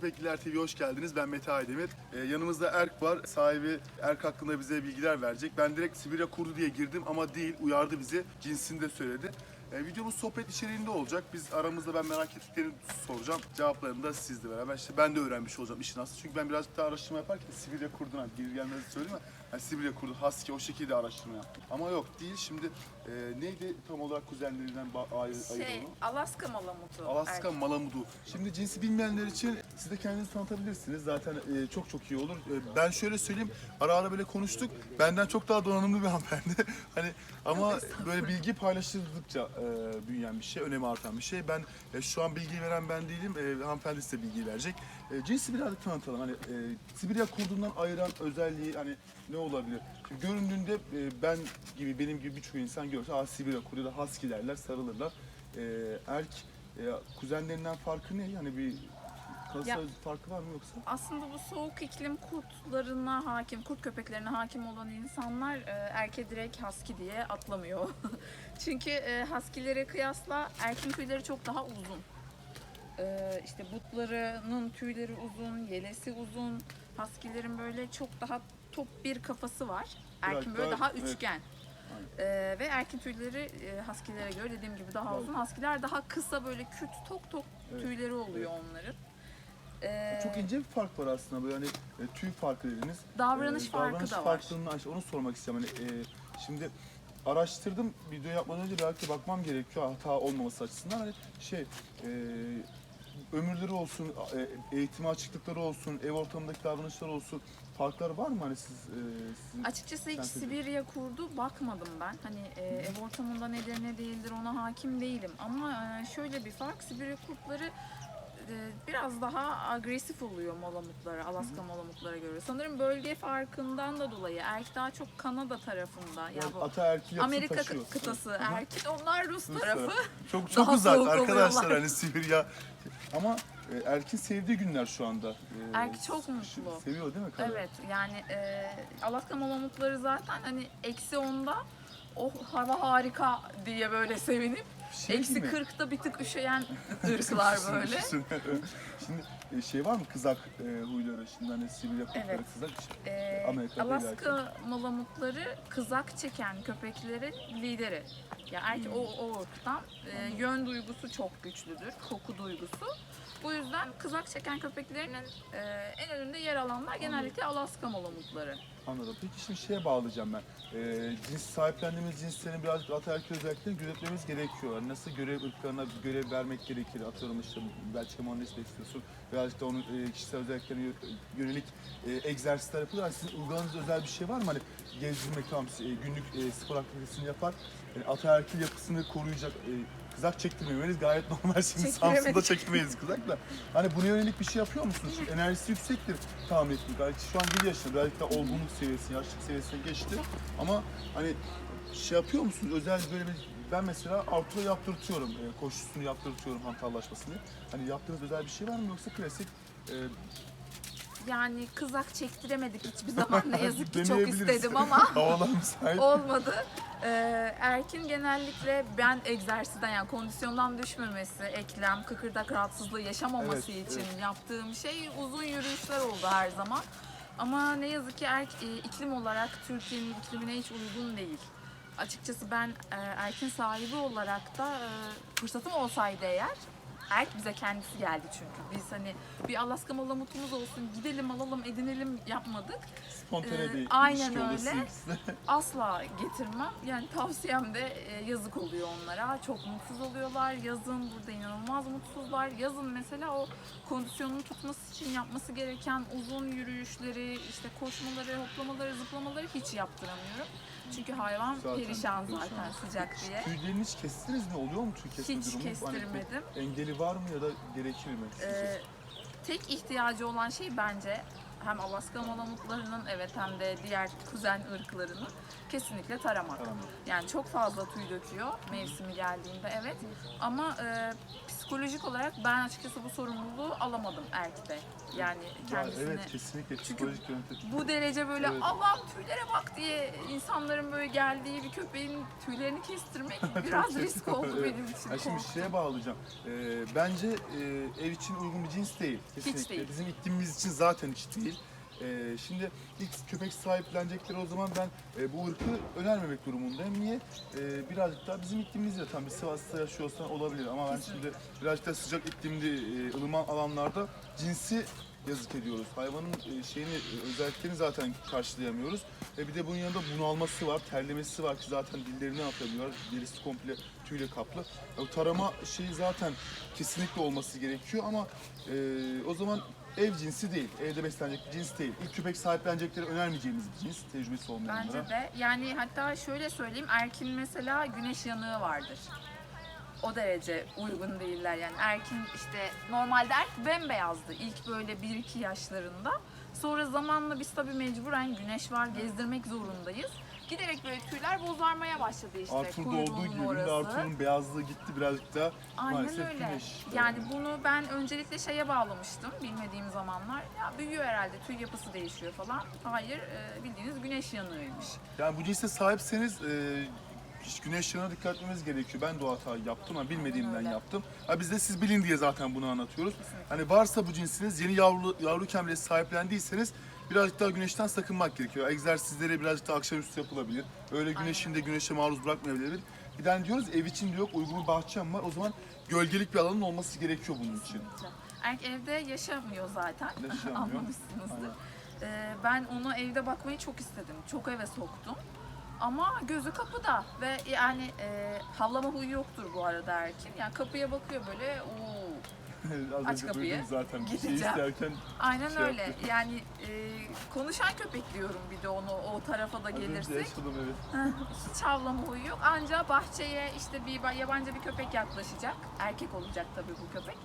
Köpekliler TV'ye hoş geldiniz. Ben Mete Aydemir. Ee, yanımızda Erk var. Sahibi Erk hakkında bize bilgiler verecek. Ben direkt Sibirya kurdu diye girdim ama değil. Uyardı bizi. Cinsini de söyledi. Ee, videomuz sohbet içeriğinde olacak. Biz aramızda ben merak ettiklerini soracağım. Cevaplarını da sizle beraber. İşte ben de öğrenmiş olacağım işin aslı. Çünkü ben birazcık daha araştırma yaparken Sibirya kurduna gelir gelmez söyleyeyim yani Sibirya kurdu, husky o şekilde araştırma yaptım. Ama yok değil. Şimdi e, neydi tam olarak kuzenlerinden ba- ayrı, Şey, ayırdı Alaska malamutu. Alaska erkek. Malamudu. Şimdi cinsi bilmeyenler için siz de kendinizi tanıtabilirsiniz. Zaten e, çok çok iyi olur. E, ben şöyle söyleyeyim, ara ara böyle konuştuk. Benden çok daha donanımlı bir hanımefendi. hani ama böyle bilgi paylaşıldıkça e, büyüyen bir şey, önemi artan bir şey. Ben e, şu an bilgi veren ben değilim. E, hanımefendi size bilgi verecek. E, cinsi birazcık tanıtalım. Hani e, Sibirya kurdundan ayıran özelliği hani ne olabilir? Şimdi göründüğünde e, ben gibi benim gibi birçok insan görse Aa, Sibirya kurdu da husky derler, sarılırlar. E, erk e, kuzenlerinden farkı ne? Yani bir kasa Ya- farkı var mı yoksa? Aslında bu soğuk iklim kurtlarına hakim, kurt köpeklerine hakim olan insanlar e, erke direkt husky diye atlamıyor. Çünkü e, husky'lere kıyasla erkin tüyleri çok daha uzun. E, işte butlarının tüyleri uzun, yelesi uzun. Husky'lerin böyle çok daha top bir kafası var. Erkin böyle daha- üçgen. E, ve erkin tüyleri e, husky'lere göre dediğim gibi daha uzun. Husky'ler daha kısa böyle küt tok tok Evet. tüyleri oluyor onların. E, Çok ince bir fark var aslında böyle hani e, tüy farkı dediniz. Davranış E, farkı davranış da var. farklılığını işte onu sormak istiyorum. Hani, e, şimdi araştırdım video yapmadan önce belki bakmam gerekiyor hata olmaması açısından. Hani şey e, ömürleri olsun, e, eğitime açıklıkları olsun, ev ortamındaki davranışlar olsun farklar var mı hani siz e, sizin Açıkçası hiç Sen söyle. Sibirya kurdu bakmadım ben. Hani e, ev ortamında nedir ne değildir ona hakim değilim. Ama e, şöyle bir fark Sibirya kurtları e, biraz daha agresif oluyor malamutlara, Alaska malamutlara göre. Sanırım bölge farkından da dolayı erkek daha çok Kanada tarafında. Ya bu ata erkil yapısı Amerika taşıyor? kı- kıtası erkek onlar Rus Rus tarafı. tarafı. Çok çok Daha uzak soğuk arkadaşlar oluyorlar. hani Sibirya. Ama e, Erkin sevdiği günler şu anda. E, Erkin çok mutlu. Seviyor değil mi kadın? Evet yani e, Alaska malamutları zaten hani eksi onda oh hava harika diye böyle sevinip Şey eksi gibi. 40'ta bir tık üşüyen ırklar böyle. Şimdi e, şey var mı kızak e, huyları şimdi hani Sibirya kurtları Evet. kızak işte. E, Amerika'da Alaska malamutları kızak çeken köpeklerin lideri. Ya erkek o, o ırktan e, yön duygusu çok güçlüdür, koku duygusu. Bu yüzden kızak çeken köpeklerinin e, en önünde yer alanlar genellikle Alaska malamutları. Anladım. Peki şimdi şeye bağlayacağım ben. E, cins sahiplendiğimiz cinslerin birazcık ataerkil özelliklerini gözetmemiz gerekiyor. Yani nasıl görev ırklarına görev vermek gerekir? Atıyorum işte belki Mondes besliyorsun. Birazcık da onun e, kişisel özelliklerine yö- yönelik e, egzersizler yapıyorlar. Sizin uyguladığınız özel bir şey var mı? Hani gezdirmek tamam e, günlük e, spor aktivitesini yapar. Yani ataerkil yapısını koruyacak e, kızak çektirmemeniz gayet normal. Şimdi. Samsun'da çekemeyiz kızak da. Hani buna yönelik bir şey yapıyor musunuz? Şimdi enerjisi yüksektir tahmin ettim. Belki şu an 1 yaşında, belki de olgunluk seviyesi, yaşlık seviyesine geçti. Ama hani şey yapıyor musunuz? Özel böyle bir ben mesela Artur'a yaptırtıyorum. E, koşusunu yaptırtıyorum hantallaşmasını. Hani yaptığınız özel bir şey var mı yoksa klasik e, Yani kızak çektiremedik hiçbir zaman ne yazık ki çok deneyebiliriz. istedim ama havalar müsait? olmadı. Ee, Erkin genellikle ben egzersizden yani kondisyondan düşmemesi, eklem, kıkırdak rahatsızlığı yaşamaması Evet, için yaptığım şey uzun yürüyüşler oldu her zaman. Ama ne yazık ki erk, e, iklim olarak Türkiye'nin iklimine hiç uygun değil. Açıkçası ben e, Erkin sahibi olarak da e, fırsatım olsaydı eğer Erk bize kendisi geldi çünkü. Biz hani bir Alaska malamutumuz olsun gidelim alalım edinelim yapmadık. Spontane Ee, bir aynen öyle. Asla getirmem. Yani tavsiyem de e, yazık oluyor onlara. Çok mutsuz oluyorlar. Yazın burada inanılmaz mutsuzlar. Yazın mesela o kondisyonunu tutması için yapması gereken uzun yürüyüşleri, işte koşmaları, hoplamaları, zıplamaları hiç yaptıramıyorum. Çünkü hayvan Zaten perişan zaten sıcak diye. Tüylerini hiç kestiniz mi? Oluyor mu tüy kesme Hiç durumu? Hani kestirmedim. bir engeli var mı ya da gerekir mi? Ee, tek ihtiyacı olan şey bence hem Alaska malamutlarının evet hem de diğer kuzen ırklarının kesinlikle taramak. Taramak. Yani çok fazla tüy döküyor mevsimi geldiğinde evet ama e, psikolojik olarak ben açıkçası bu sorumluluğu alamadım Erk'te. Yani Ya kendisine evet kesinlikle psikolojik yönetim. bu derece böyle Evet. Allah'ım tüylere bak diye insanların böyle geldiği bir köpeğin tüylerini kestirmek biraz risk oldu Evet. benim için. Ya şimdi korktum. şeye bağlayacağım. Ee, bence e, ev için uygun bir cins değil. Kesinlikle. değil. Bizim iklimimiz için zaten hiç değil. Ee, şimdi ilk köpek sahiplenecekleri o zaman ben e, bu ırkı önermemek durumundayım. Niye? Ee, birazcık daha bizim iklimimizde tam bir Sivas'ta yaşıyorsan olabilir ama ben şimdi birazcık da sıcak iklimli e, ılıman alanlarda cinsi yazık ediyoruz. Hayvanın e, şeyini e, özelliklerini zaten karşılayamıyoruz. E bir de bunun yanında bunalması var, terlemesi var ki zaten dillerini atabiliyor. Derisi komple tüyle kaplı. E, tarama şeyi zaten kesinlikle olması gerekiyor ama e, o zaman ev cinsi değil, evde beslenecek bir cins değil. İlk köpek sahiplenecekleri önermeyeceğimiz bir cins, tecrübesi olmayanlara. Bence de. Yani hatta şöyle söyleyeyim. Erkin mesela güneş yanığı vardır. O derece uygun değiller yani. Erkin işte normalde erk bembeyazdı ilk böyle 1-2 yaşlarında. Sonra zamanla biz tabii mecburen güneş var gezdirmek zorundayız. Giderek böyle tüyler bozarmaya başladı işte. Arthur'da olduğu gibi benim de. Arthur'un beyazlığı gitti birazcık daha Aynen maalesef öyle. güneş. Yani bunu ben öncelikle şeye bağlamıştım bilmediğim zamanlar. Ya büyüyor herhalde tüy yapısı değişiyor falan. Hayır e, bildiğiniz güneş yanığıymış. Yani bu cinse sahipseniz e, hiç güneş yanına dikkat etmemiz gerekiyor. Ben de o hatayı yaptım ama bilmediğimden öyle. yaptım. Ha biz de siz bilin diye zaten bunu anlatıyoruz. Kesinlikle. Hani varsa bu cinsiniz yeni yavru, yavruyken bile sahiplendiyseniz birazcık daha güneşten sakınmak gerekiyor. Egzersizleri birazcık daha akşamüstü yapılabilir. Öyle güneşinde güneşe maruz bırakmayabilir. Bir de hani diyoruz ev içinde yok uygun bir bahçem var. O zaman gölgelik bir alanın olması gerekiyor bunun için. Kesinlikle. Erk evde yaşamıyor zaten. Yaşamıyor. Anlamışsınızdır. Ee, ben onu evde bakmayı çok istedim. Çok eve soktum. Ama gözü kapıda ve yani e, havlama huyu yoktur bu arada Erkin. Yani kapıya bakıyor böyle oo. Az Aç önce kapıyı, duydum zaten bir şey gideceğim. isterken Aynen Şey öyle. yapıyor. Yani e, konuşan köpek diyorum bir de onu o tarafa da az önce gelirsek. yaşadım evet. Hiç havlama huyu yok. Anca bahçeye işte bir ba- yabancı bir köpek yaklaşacak. Erkek olacak tabii bu köpek.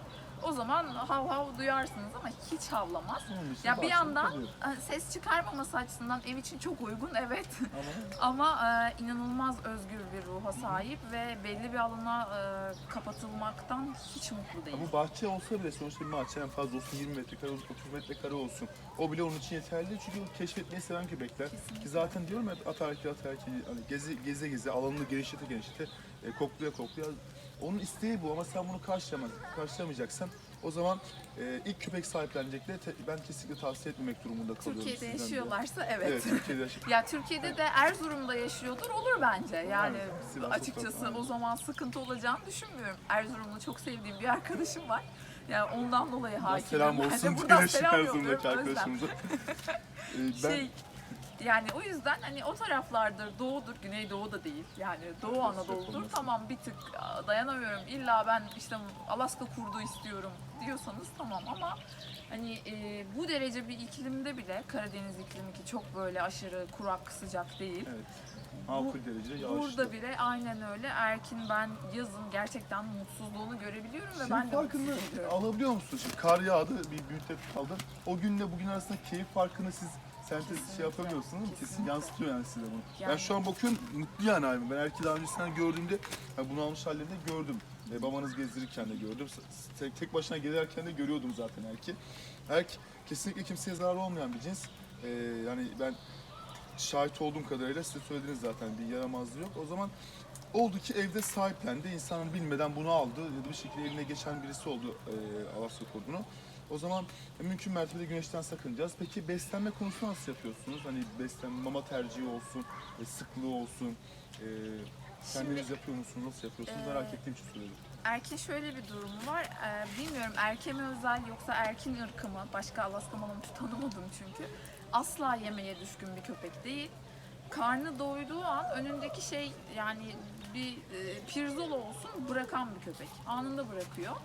O zaman hav hav duyarsınız ama hiç havlamaz. Onun için Ya bir yandan kalıyor. e, ses çıkarmaması açısından ev için çok uygun evet. Ama Ama e, inanılmaz özgür bir ruha sahip ve belli bir alana e, kapatılmaktan hiç mutlu değil. Bu bahçe olsa bile sonuçta bir bahçe en fazla olsun 20 metrekare olsun 30 metrekare olsun. O bile onun için yeterli çünkü o keşfetmeyi seven köpekler. Kesinlikle. Ki zaten diyorum ya atarki atarki hani geze geze geze alanını genişlete genişlete e, kokluya kokluya. Onun isteği bu ama sen bunu karşılamaz, karşılamayacaksan o zaman e, ilk köpek sahiplenecekleri te- ben kesinlikle tavsiye etmemek durumunda kalıyorum. Türkiye'de sizden de. yaşıyorlarsa evet. Evet, Türkiye'de yaşıyor. Ya Türkiye'de de Erzurum'da yaşıyordur olur bence. Yani Evet, açıkçası o zaman sıkıntı olacağını düşünmüyorum. Erzurum'da çok sevdiğim bir arkadaşım var. Yani ondan dolayı hakimim. Selam Ben de olsun buradan diye selam Erzurum'daki yolluyorum Özlem. arkadaşımıza. E, ben Şey, yani o yüzden hani o taraflardır, doğudur, güneydoğu da değil. Yani Doğu Anadolu'dur. Tamam bir tık dayanamıyorum. İlla ben işte Alaska kurdu istiyorum diyorsanız tamam ama hani e, bu derece bir iklimde bile Karadeniz iklimi ki çok böyle aşırı kurak sıcak değil. evet. Makul derece yağışlı. Burada bile aynen öyle. Erkin ben yazın gerçekten mutsuzluğunu görebiliyorum ve Şeyin ben de farkını mutsuz oluyorum. alabiliyor musun? Şimdi kar yağdı, bir müddet kaldı. O günle bugün arasında keyif farkını siz sentez şey yapamıyorsunuz mi? Kesin yansıtıyor yani size bunu. Ben şu an bakıyorum mutlu yani abi. Ben erkeği daha öncesinden gördüğümde yani bunu almış hallerinde gördüm. E, babanız gezdirirken de gördüm. Tek, tek başına gelirken de görüyordum zaten erkeği. Erk kesinlikle kimseye zararı olmayan bir cins. E, yani ben şahit olduğum kadarıyla size söylediniz zaten bir yaramazlığı yok. O zaman oldu ki evde sahiplendi. İnsanın bilmeden bunu aldı ya da bir şekilde eline geçen birisi oldu e, Alasya kurdunu. O zaman mümkün mertebe güneşten sakınacağız. Peki beslenme konusunu nasıl yapıyorsunuz? Hani beslenme, mama tercihi olsun, e, sıklığı olsun. E, kendiniz Şimdi, yapıyor musunuz? Nasıl yapıyorsunuz? e, Merak ettiğim için söyledim. Erkin şöyle bir durumu var. Ee, bilmiyorum erke mi özel yoksa erkin ırkı mı? Başka Alaska malamutu tanımadım çünkü. Asla yemeğe düşkün bir köpek değil. Karnı doyduğu an önündeki şey yani bir e, pirzola olsun bırakan bir köpek. Anında bırakıyor.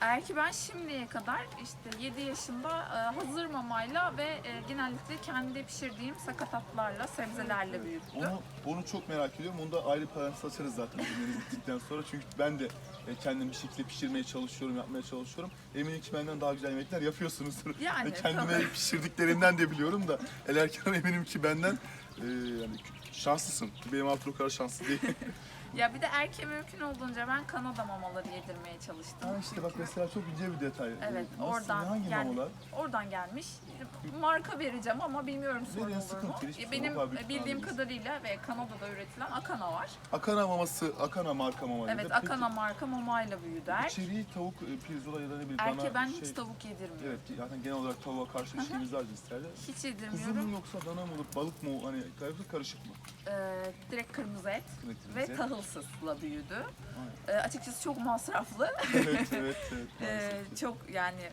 Erki ben şimdiye kadar işte 7 yaşında e, hazır mamayla ve e, genellikle kendi pişirdiğim sakatatlarla, sebzelerle büyüttü. Onu, onu çok merak ediyorum. Onu da ayrı parantez açarız zaten cümleniz bittikten sonra. Çünkü ben de e, kendim bir şekilde pişirmeye çalışıyorum, yapmaya çalışıyorum. Eminim ki benden daha güzel yemekler yapıyorsunuzdur. Yani, kendime tabii. pişirdiklerinden de biliyorum da El Erkan eminim ki benden e, yani şanslısın. Benim altım o kadar şanslı değil. Ya bir de erkeğe mümkün olduğunca ben Kanada mamaları yedirmeye çalıştım. Ha işte bak Çünkü- mesela çok ince bir detay. Evet, Ee, nasıl, oradan Hangi yani- mamalar? Oradan gelmiş. Marka vereceğim ama bilmiyorum sorun Verin, olur mu? sıkıntı değil, hiçbir Benim sorun yok. Abi, bildiğim lütfen kadarıyla ve Kanada'da üretilen Akana var. Akana maması, Akana marka mamaydı. Evet, Akana marka mamayla büyüdü erk. İçeriği tavuk, e, pirzola ya da ne bileyim Erke bana ben şey... hiç tavuk yedirmiyorum. Evet, zaten genel olarak tavuğa karşı bir şeyimiz var cinslerle. Hiç Kuzu yedirmiyorum. mu yoksa dana mı olur, balık mı, hani karışık karışık mı? Ee, direkt kırmızı et Evet, ve bize. Tahılsızla büyüdü. Ee, açıkçası çok masraflı. evet, evet, evet. Ee, çok yani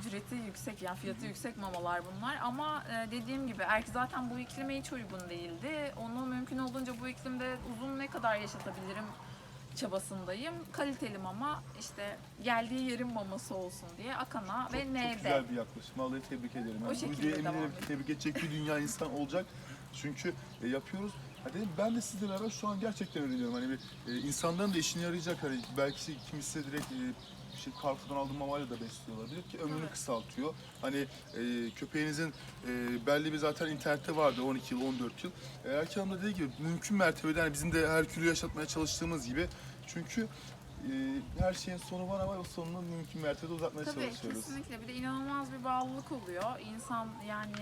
ücreti yüksek yani fiyatı yüksek mamalar bunlar ama e, dediğim gibi erk zaten bu iklime hiç uygun değildi. Onu mümkün olduğunca bu iklimde uzun ne kadar yaşatabilirim çabasındayım. Kaliteli mama işte geldiği yerin maması olsun diye Akana ve çok, N'de. Çok güzel bir yaklaşım. Vallahi tebrik ederim. O Yani bu şekilde devam tebrik edecek bir dünya insan olacak. Çünkü e, yapıyoruz. Ha dedim, ben de sizle beraber şu an gerçekten öğreniyorum. Hani bir e, insanların da işine yarayacak. Hani belki kimisi direkt e, bir şey Carrefour'dan aldığım mamayla da besliyor olabilir ki ömrünü Evet. kısaltıyor. Hani e, köpeğinizin e, belli bir zaten internette vardı 12 yıl 14 yıl. E, Erkan Hanım da dediği gibi mümkün mertebede hani bizim de Herkül'ü yaşatmaya çalıştığımız gibi çünkü e, her şeyin sonu var ama o sonunu mümkün mertebede uzatmaya Tabii çalışıyoruz. kesinlikle bir de inanılmaz bir bağlılık oluyor. İnsan yani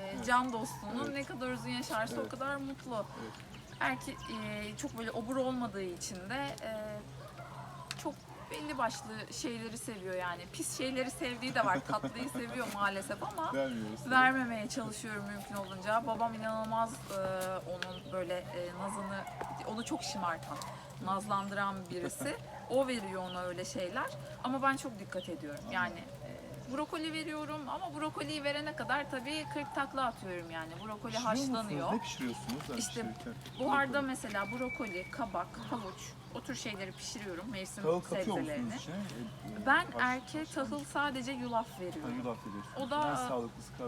e, Evet. can dostluğunun Evet. ne kadar uzun yaşarsa Evet. o kadar mutlu. Evet. Erki e, çok böyle obur olmadığı için de e, çok belli başlı şeyleri seviyor yani. Pis şeyleri sevdiği de var. Tatlıyı seviyor maalesef ama Vermiyoruz. vermemeye çalışıyorum mümkün olunca. Babam inanılmaz e, onun böyle e, nazını, onu çok şımartan, nazlandıran birisi. O veriyor ona öyle şeyler. Ama ben çok dikkat ediyorum. Yani brokoli veriyorum ama brokoliyi verene kadar tabii 40 takla atıyorum yani. Brokoli Pişiriyor musunuz? haşlanıyor. Ne pişiriyorsunuz? Ben İşte pişirirken? Buharda mesela brokoli, kabak, havuç o tür şeyleri pişiriyorum mevsim Tahıl katıyor musunuz sebzelerini. içine? E, e, Ben erke tahıl sadece yulaf Ha, veriyorum. yulaf ediyorsunuz. O da,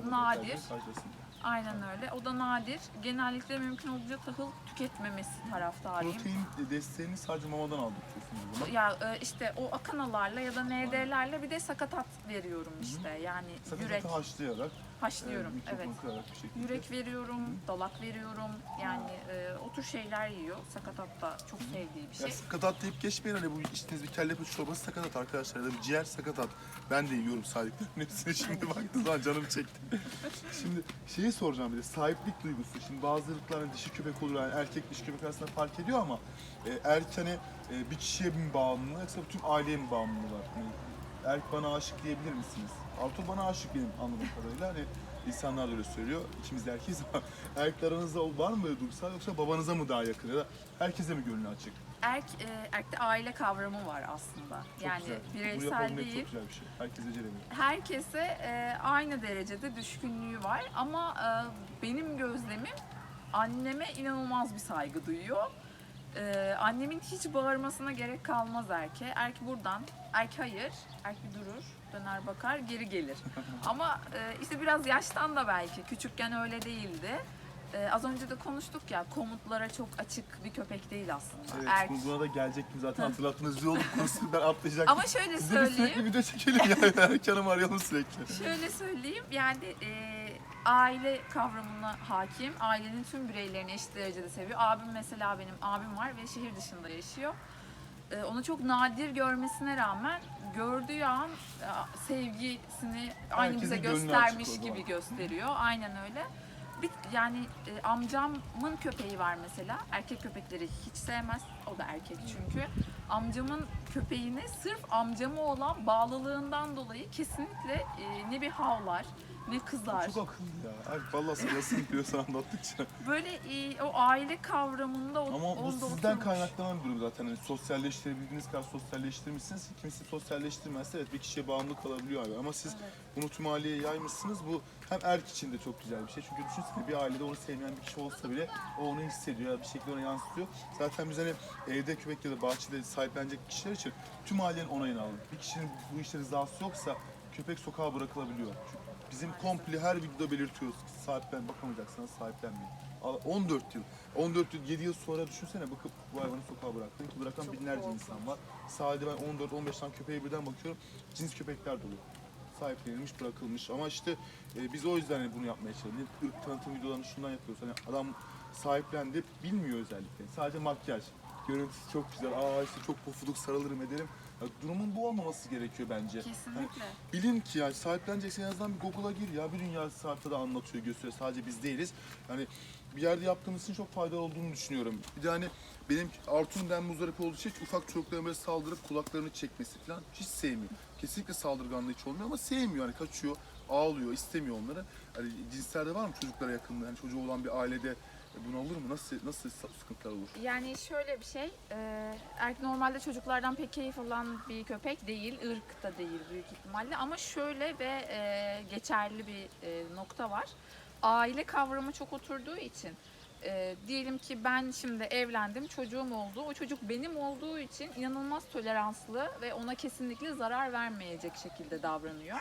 en nadir. karşılasın. Aynen öyle. O da nadir. Genellikle mümkün olduğunca tahıl tüketmemesi taraftarıyım. Protein desteğini sadece mamadan aldık diyorsunuz o zaman. Ya e, işte o akanalarla ya da ND'lerle bir de sakatat veriyorum işte. Yani yürek Sakatatı haşlayarak, haşlıyorum. e, mikrofonu Evet. Yürek veriyorum, dalak veriyorum. Yani e, o tür şeyler yiyor. Sakatat da çok sevdiği bir şey. Ya sakatat deyip geçmeyin hani bu içtiğiniz bir kelle paça çorbası sakatat arkadaşlar ya da bir ciğer sakatat. Ben de yiyorum sahiplerin hepsini şimdi baktığım zaman canım çekti. şimdi şeyi soracağım bir de sahiplik duygusu. Şimdi bazı ırkların dişi köpek olur yani erkek dişi köpek arasında fark ediyor ama e, erk hani e, bir kişiye mi bağımlı yoksa bütün aileye mi bağımlı var? Erk bana aşık diyebilir misiniz? Artur bana aşık benim anladığım kadarıyla hani insanlar da öyle söylüyor. İkimiz de erkeğiz ama erkek aranızda var mı böyle duygusal yoksa babanıza mı daha yakın ya da herkese mi gönlü açık? Erk, e, erkte aile kavramı var aslında. Çok yani güzel. Bireysel değil. çok güzel bir şey. Herkes beceremiyor. herkese e, aynı derecede düşkünlüğü var ama e, benim gözlemim anneme inanılmaz bir saygı duyuyor. E, annemin hiç bağırmasına gerek kalmaz erke. Erk buradan, erk hayır, erk bir durur, döner bakar, geri gelir. ama e, işte biraz yaştan da belki, küçükken öyle değildi. E, az önce de konuştuk ya, komutlara çok açık bir köpek değil aslında. Evet, Erk bu- buna da gelecektim zaten hatırlattınız. Oldu konusunu ben atlayacaktım. ama şöyle Biz de bir söyleyeyim. sürekli video çekelim yani. Erkan'ımı arayalım sürekli. Şöyle söyleyeyim yani e, aile kavramına hakim. Ailenin tüm bireylerini eşit derecede seviyor. Abim mesela benim abim var ve şehir dışında yaşıyor. E, onu çok nadir görmesine rağmen gördüğü an e, sevgisini aynı Herkesin bize gönlü göstermiş açık o gibi zaman. gösteriyor. Aynen öyle. Bir, yani e, amcamın köpeği var mesela. Erkek köpekleri hiç sevmez. O da erkek çünkü. Amcamın köpeğine sırf amcama olan bağlılığından dolayı kesinlikle e, ne bir havlar ne kızar. Çok akıllı ya. Ay, vallahi sayasın diyor sana anlattıkça. Böyle e, o aile kavramında o, Ama bu onda sizden oturmuş. kaynaklanan bir durum zaten. Hani sosyalleştirebildiğiniz kadar sosyalleştirmişsiniz. Kimisi sosyalleştirmezse evet bir kişiye bağımlı kalabiliyor abi. Ama siz Evet. bunu tüm aileye yaymışsınız. Bu hem erk için de çok güzel bir şey. Çünkü düşünsene bir ailede onu sevmeyen bir kişi olsa bile o onu hissediyor. ya Bir şekilde ona yansıtıyor. Zaten biz hani evde köpek ya da bahçede sahiplenecek kişiler için tüm ailenin onayını aldık. Bir kişinin bu işte rızası yoksa köpek sokağa bırakılabiliyor. Çünkü bizim komple her videoda belirtiyoruz. Sahiplen bakamayacaksanız sahiplenmeyin. Al- 14 yıl. 14 yıl, 7 yıl sonra düşünsene bakıp bu hayvanı sokağa bıraktın ki bırakan Çok binlerce korkunç. insan var. Sadece ben 14-15 tane köpeğe birden bakıyorum. Cins köpekler dolu. Sahiplenilmiş, bırakılmış. Ama işte e, biz o yüzden hani bunu yapmaya çalışıyoruz. Irk tanıtım videolarını şundan yapıyoruz. Hani adam sahiplendi, bilmiyor özellikle. Sadece makyaj. görüntüsü çok güzel. Aa işte çok pofuduk sarılırım ederim. Ya, durumun bu olmaması gerekiyor bence. Kesinlikle. Bilin ki ya sahipleneceksen en azından bir Google'a gir ya. Bir dünya sahipte de anlatıyor, gösteriyor. Sadece biz değiliz. Yani bir yerde yaptığımız için çok faydalı olduğunu düşünüyorum. Bir de hani benim Artu'nun muzdarip olduğu şey ufak çocukların böyle saldırıp kulaklarını çekmesi falan hiç sevmiyor. Kesinlikle saldırganlığı hiç olmuyor ama sevmiyor. Hani kaçıyor, ağlıyor, istemiyor onları. Hani cinslerde var mı çocuklara yakınlığı? Yani çocuğu olan bir ailede bunu olur mu? Nasıl nasıl sıkıntılar olur? Yani şöyle bir şey, e, normalde çocuklardan pek keyif alan bir köpek değil, ırk da değil büyük ihtimalle. Ama şöyle ve e, geçerli bir e, nokta var. Aile kavramı çok oturduğu için, e, diyelim ki ben şimdi evlendim, çocuğum oldu. O çocuk benim olduğu için inanılmaz toleranslı ve ona kesinlikle zarar vermeyecek şekilde davranıyor.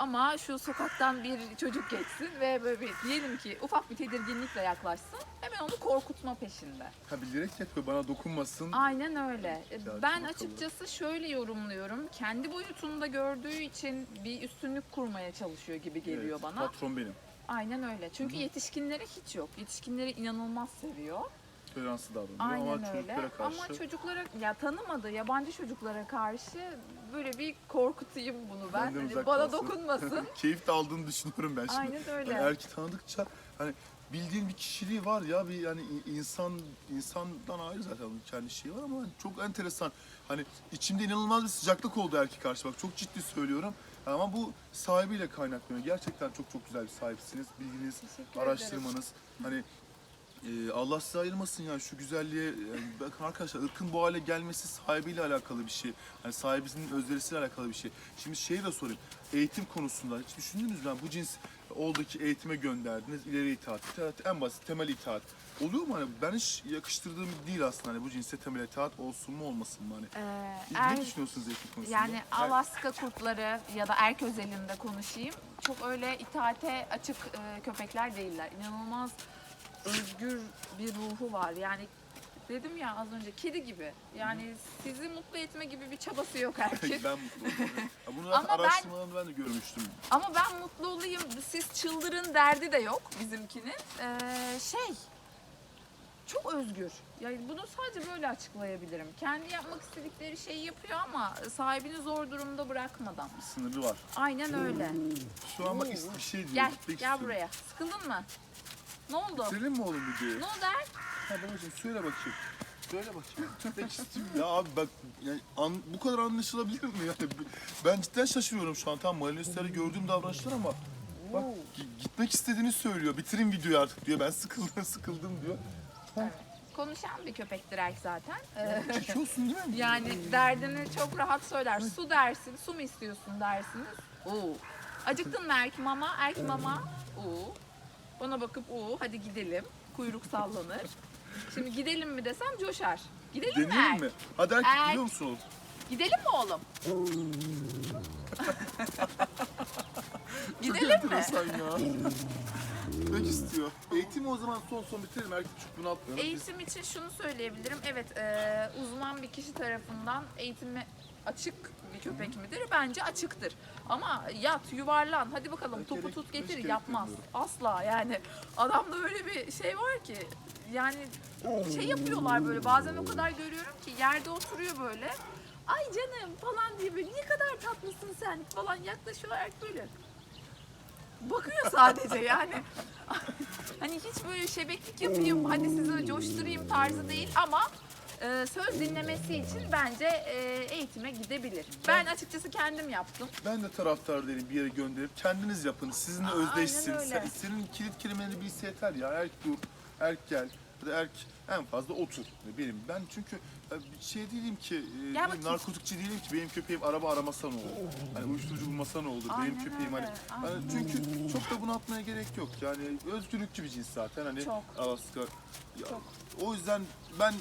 Ama şu sokaktan bir çocuk geçsin ve böyle bir, diyelim ki ufak bir tedirginlikle yaklaşsın, hemen onu korkutma peşinde. Ha bilerek yapıyor bana dokunmasın. Aynen öyle. Güzel, Ben çok açıkçası şöyle yorumluyorum. Kendi boyutunda gördüğü için bir üstünlük kurmaya çalışıyor gibi geliyor Evet, bana. Patron benim. Aynen öyle. Çünkü yetişkinlere hiç yok. Yetişkinleri inanılmaz seviyor. Toleranslı davranıyor Aynen ama öyle. çocuklara karşı... Ama çocuklara ya tanımadığı yabancı çocuklara karşı böyle bir korkutayım bunu ben. Benden Hani uzak bana kalsın. dokunmasın. Keyif de aldığını düşünüyorum ben şimdi. Aynen öyle. Hani erki tanıdıkça hani bildiğin bir kişiliği var ya bir yani i- insan insandan ayrı zaten onun kendi şeyi var ama hani çok enteresan. Hani içimde inanılmaz bir sıcaklık oldu erki karşı bak çok ciddi söylüyorum. Ama bu sahibiyle kaynaklanıyor. Gerçekten çok çok güzel bir sahipsiniz. Bilginiz, Teşekkür araştırmanız. Hani e, Allah size ayırmasın ya şu güzelliğe. yani bakın arkadaşlar ırkın bu hale gelmesi sahibiyle alakalı bir şey. Hani sahibinin özverisiyle alakalı bir şey. Şimdi şeyi de sorayım. Eğitim konusunda hiç düşündünüz mü? Yani bu cins oldu ki eğitime gönderdiniz. ileri itaat. itaat en basit temel itaat. Oluyor mu hani? Ben hiç yakıştırdığım değil aslında hani bu cinse temel itaat olsun mu olmasın mı hani? Ee, Ne er- düşünüyorsunuz eğitim konusunda? Yani Alaska kurtları ya da erk özelinde konuşayım. Çok öyle itaate açık e, köpekler değiller. İnanılmaz özgür bir ruhu var. Yani dedim ya az önce kedi gibi. Yani sizi mutlu etme gibi bir çabası yok erkeğin. ben mutlu oldum. Ya Bunu zaten Ama ben- araştırmalarını ben de görmüştüm. Ama ben mutlu olayım, siz çıldırın derdi de yok bizimkinin. Ee, şey, çok özgür. Yani bunu sadece böyle açıklayabilirim. Kendi yapmak istedikleri şeyi yapıyor ama sahibini zor durumda bırakmadan. Bir sınırı var. Aynen öyle. Şu an bak bir şey diyorum. Gel, gitmek gel istiyorum. buraya. Sıkıldın mı? Ne oldu? Bitirelim mi oğlum videoyu? Ne oldu Er? Ha babacığım söyle bakayım. Söyle bakayım. Gitmek istiyorum. Ya abi bak yani an- bu kadar anlaşılabilir mi yani? Ben cidden şaşırıyorum şu an. Tam Marinus'ları gördüğüm davranışlar ama bak gi- gitmek istediğini söylüyor. Bitirin videoyu artık diyor. Ben sıkıldım sıkıldım diyor. Konuşan bir köpektir Erk zaten. Ee, Çekiyorsun değil mi? Yani derdini çok rahat söyler. Su dersin, su mu istiyorsun dersiniz. Oo. Acıktın mı Erk mama? Erk mama. Oo. Bana bakıp oo hadi gidelim. Kuyruk sallanır. Şimdi gidelim mi desem coşar. Gidelim mi Erk? Deneyelim mi? Hadi erkek Erk. biliyor musun? Gidelim mi oğlum? Gidelim mi? enteresan ya. Gitmek istiyor. Eğitimi o zaman son son bitirelim. Erkek çok bunu atmayalım. Eğitim için şunu söyleyebilirim. Evet, e, uzman bir kişi tarafından eğitimi açık bir köpek midir? Bence açıktır. Ama yat, yuvarlan, hadi bakalım topu tut getir yapmaz. Asla yani. Adamda öyle bir şey var ki yani şey yapıyorlar böyle bazen o kadar görüyorum ki yerde oturuyor böyle. Ay canım falan diye böyle ne kadar tatlısın sen falan yaklaşıyorlar böyle. Bakıyor sadece yani. Hani hiç böyle şebeklik yapayım, hadi sizi coşturayım tarzı değil ama e, söz dinlemesi için bence e, eğitime gidebilir. Ben açıkçası kendim yaptım. Ben de taraftar değilim bir yere gönderip kendiniz yapın. Sizinle Aa, özdeşsin. aynen öyle. Sen- senin kilit kelimeni bilse yeter ya. Erk dur, erk gel. Ya da erk en fazla otur. Benim. Ben çünkü e, bir şey değilim ki, e, Gel ne, bakayım. narkotikçi değilim ki. Benim köpeğim araba aramasa ne olur? Hani uyuşturucu bulmasa ne olur? Aynen Benim köpeğim hani. öyle, hani aynen çünkü çok da bunu atmaya gerek yok. Yani özgürlükçü bir cins zaten. Hani Çok. Alaska. Ya, Çok. O yüzden ben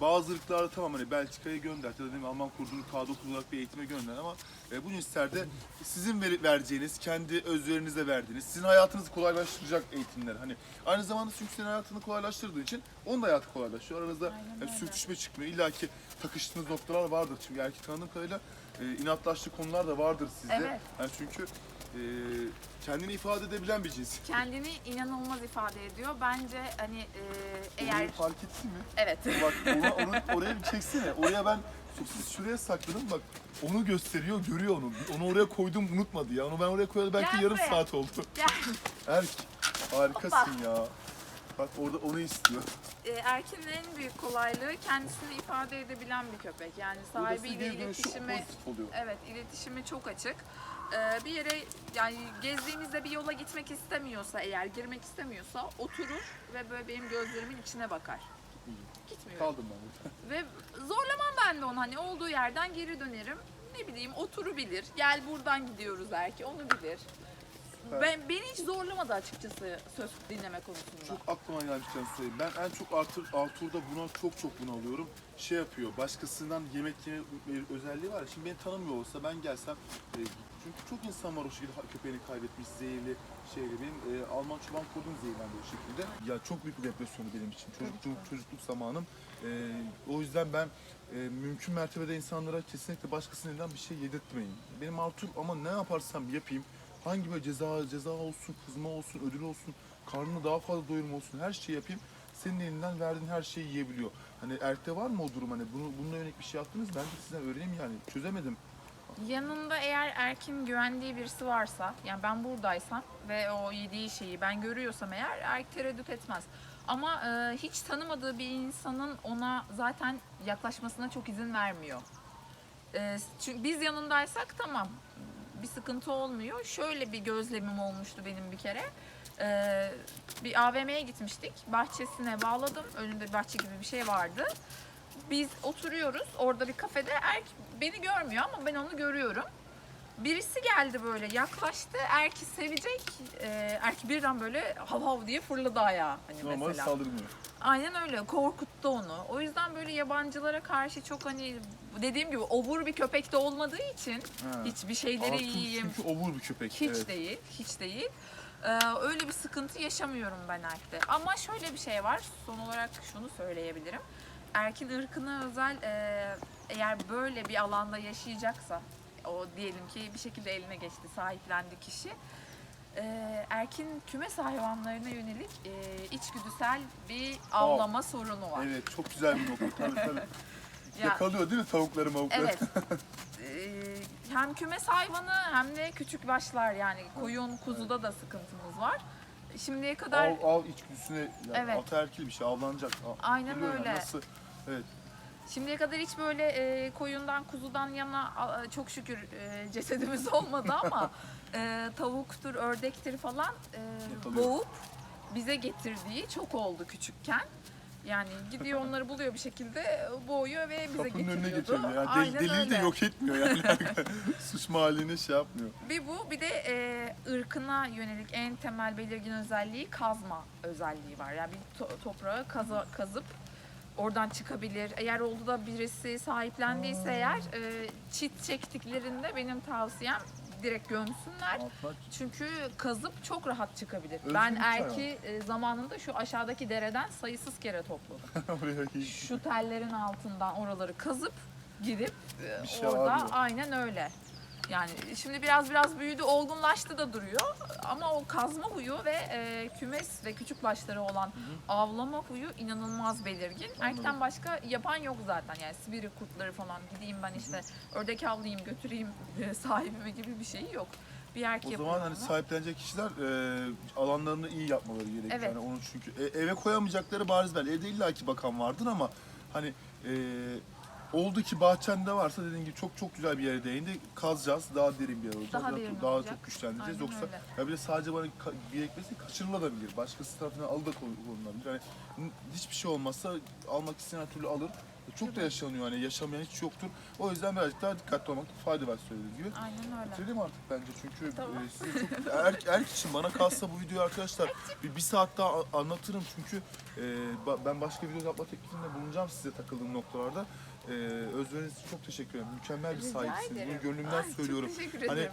bazı ırklarda tamam hani Belçika'ya gönder ya da dedim Alman kurdunu K9 olarak bir eğitime gönder ama e, bu cinslerde sizin veri- vereceğiniz, kendi özverinizle verdiğiniz, sizin hayatınızı kolaylaştıracak eğitimler. Hani aynı zamanda çünkü senin hayatını kolaylaştırdığı için onun da hayatı kolaylaşıyor. Aranızda yani öyle. sürtüşme çıkmıyor. İlla ki takıştığınız noktalar vardır. Çünkü erkek tanıdığım kadarıyla e, inatlaştığı konular da vardır sizde. Evet. Yani çünkü e, kendini ifade edebilen bir cins. Kendini inanılmaz ifade ediyor. Bence hani e, eğer Orayı fark ettin mi? evet Bak ona, onu, oraya bir çeksene. Oraya ben siz şuraya sakladım bak onu gösteriyor görüyor onu. Onu oraya koydum unutmadı ya. Onu ben oraya koyalı belki Gel yarım buraya. saat oldu. Gel. Erk harikasın ya. Bak orada onu istiyor. e, Erkin'in en büyük kolaylığı kendisini ifade edebilen bir köpek. Yani sahibiyle iletişimi. Evet, iletişimi çok açık. Ee, bir yere yani gezdiğimizde bir yola gitmek istemiyorsa eğer girmek istemiyorsa oturur ve böyle benim gözlerimin içine bakar. Gitmiyor. Kaldım ben burada. Ve zorlamam ben de onu hani olduğu yerden geri dönerim. Ne bileyim oturu bilir. Gel buradan gidiyoruz belki onu bilir. Ben beni hiç zorlamadı açıkçası söz dinleme konusunda. Çok aklıma gelmişken söyleyeyim. Ben en çok Arthur, Arthur'da buna çok çok bunalıyorum. Şey yapıyor, başkasından yemek yeme özelliği var. ya, Şimdi beni tanımıyor olsa ben gelsem, e, çünkü çok insan var o şekilde köpeğini kaybetmiş, zehirli şeyle. Benim e, Alman çoban kodum zehirlendi o şekilde. Ya çok büyük bir depresyonu benim için. Çocukluk, çocukluk zamanım. E, o yüzden ben e, mümkün mertebede insanlara kesinlikle başkasının elinden bir şey yedirtmeyin. Benim Arthur ama ne yaparsam yapayım, hangi böyle ceza ceza olsun, kızma olsun, ödül olsun, karnını daha fazla doyurma olsun, her şeyi yapayım. Senin elinden verdiğin her şeyi yiyebiliyor. Hani erkte var mı o durum hani bunu, bununla yönelik bir şey yaptınız? Ben de sizden öğreneyim yani. Çözemedim. Yanında eğer Erkin güvendiği birisi varsa, yani ben buradaysam ve o yediği şeyi ben görüyorsam eğer Erk tereddüt etmez. Ama e, hiç tanımadığı bir insanın ona zaten yaklaşmasına çok izin vermiyor. E, çünkü biz yanındaysak tamam bir sıkıntı olmuyor. Şöyle bir gözlemim olmuştu benim bir kere. E, bir AVM'ye gitmiştik. Bahçesine bağladım. Önünde bahçe gibi bir şey vardı. Biz oturuyoruz orada bir kafede. Erk beni görmüyor ama ben onu görüyorum. Birisi geldi böyle yaklaştı. Erk'i sevecek. E, Erk birden böyle hav hav diye fırladı ayağa. Hani Normal mesela. saldırmıyor. Aynen öyle. Korkuttu onu. O yüzden böyle yabancılara karşı çok hani dediğim gibi obur bir köpek de olmadığı için Ha. hiçbir şeyleri Arthur yiyeyim. çünkü obur bir köpek. Hiç evet. değil, hiç değil. Ee, öyle bir sıkıntı yaşamıyorum ben Erk'te. Ama şöyle bir şey var, son olarak şunu söyleyebilirim. Erkin ırkına özel e, eğer böyle bir alanda yaşayacaksa, o diyelim ki bir şekilde eline geçti, sahiplendi kişi. e, Erkin kümes hayvanlarına yönelik e, içgüdüsel bir avlama sorunu var. Evet çok güzel bir nokta. Tabii tabii. Ya- Yakalıyor değil mi tavukları mavukları? Evet. Hem kümes hayvanı hem de küçük başlar yani koyun kuzuda da sıkıntımız var. Şimdiye kadar Av, av içgüdüsüne yani Evet. ataerkil bir şey avlanacak. Av- Aynen biliyor yani öyle. Nasıl? Evet. şimdiye kadar hiç böyle e, koyundan kuzudan yana a, çok şükür e, cesedimiz olmadı ama e, tavuktur, ördektir falan e, Yakalıyor. boğup bize getirdiği çok oldu küçükken. Yani gidiyor onları buluyor bir şekilde boğuyor ve bize Kapının önüne getiriyordu. getiriyor. Yani Aynen del, delili de yok etmiyor yani. Suç mahallini şey yapmıyor. Bir bu bir de e, ırkına yönelik en temel belirgin özelliği kazma özelliği var. Yani bir to- toprağı kaza- kazıp oradan çıkabilir. Eğer oldu da birisi sahiplendiyse eğer e, çit çektiklerinde benim tavsiyem direkt gömsünler. Çünkü kazıp çok rahat çıkabilir. Özgürlük ben erki e, zamanında şu aşağıdaki dereden sayısız kere topladım. Şu tellerin altından oraları kazıp gidip e, şey orada aynen öyle. Yani şimdi biraz biraz büyüdü, olgunlaştı da duruyor. Ama o kazma huyu ve e, kümes ve küçük başları olan avlama huyu inanılmaz belirgin. Erkekten başka yapan yok zaten. Yani Sibirya kurtları falan gideyim ben işte ördek avlayayım götüreyim e, sahibime gibi bir şey yok. Bir erkek O yapıyor zaman hani onu. sahiplenecek kişiler e, alanlarını iyi yapmaları gerekiyor. Evet. Yani onu çünkü e, eve koyamayacakları bariz belli. Evde illaki bakan vardır ama hani e, oldu ki bahçende varsa dediğin gibi çok çok güzel bir yere değindi. Kazacağız. Daha derin bir yer olacak. Daha Daha, derin daha olacak. çok güçlendireceğiz. Aynen Yoksa öyle. ya bir de sadece bana ka- bir ekmesi kaçırılabilir. Başkası tarafından alı da kullanılabilir. Yani n- hiçbir şey olmazsa almak isteyen her türlü alır. E, Çok da yaşanıyor hani yaşamayan hiç yoktur. O yüzden birazcık daha dikkatli olmakta fayda var söylediğim gibi. Aynen öyle. Bitirelim artık bence çünkü Tamam. e, size çok erk, erk için bana kalsa bu videoyu arkadaşlar bir, bir saat daha a- anlatırım çünkü e, ba- ben başka video yapma teklifinde bulunacağım size takıldığım noktalarda. E, Özveriniz için çok teşekkür ederim. Mükemmel bir Rica sahipsiniz. ederim. Bunu gönlümden Ay, söylüyorum. Çok teşekkür Hani ederim.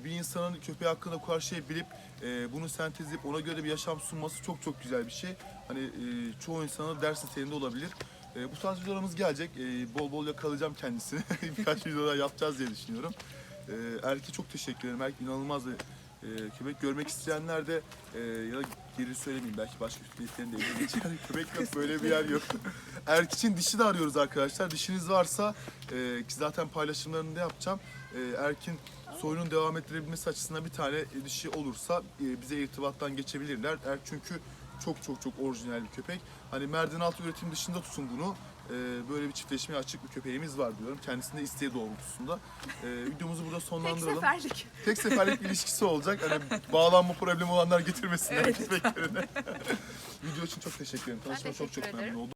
e, bir insanın köpeği hakkında bu kadar şey bilip e, bunu sentezleyip ona göre bir yaşam sunması çok çok güzel bir şey. Hani e, çoğu insanın ders niteliğinde olabilir. E, bu tarz videolarımız gelecek. E, bol bol yakalayacağım kendisini. Birkaç videolar yapacağız diye düşünüyorum. E, Erki çok teşekkür ederim. Erki inanılmaz bir köpek. Görmek isteyenler de e, ya da geri söylemeyeyim belki başka köpeklerin de eline geçer. köpek yok böyle bir yer yok. Erk için dişi de arıyoruz arkadaşlar. Dişiniz varsa e, ki zaten paylaşımlarını da yapacağım. E, Erk'in soyunun devam ettirebilmesi açısından bir tane dişi olursa bize irtibattan geçebilirler. Erk çünkü çok çok çok orijinal bir köpek. Hani merdiven altı üretim dışında tutun bunu. E, böyle bir çiftleşmeye açık bir köpeğimiz var diyorum. Kendisinde isteği doğrultusunda. E, videomuzu burada Tek sonlandıralım. seferlik. Tek seferlik bir ilişkisi olacak. Hani bağlanma problemi olanlar getirmesinler Evet. Video için çok teşekkür ederim. Tanışma çok çok memnun ederim. oldum.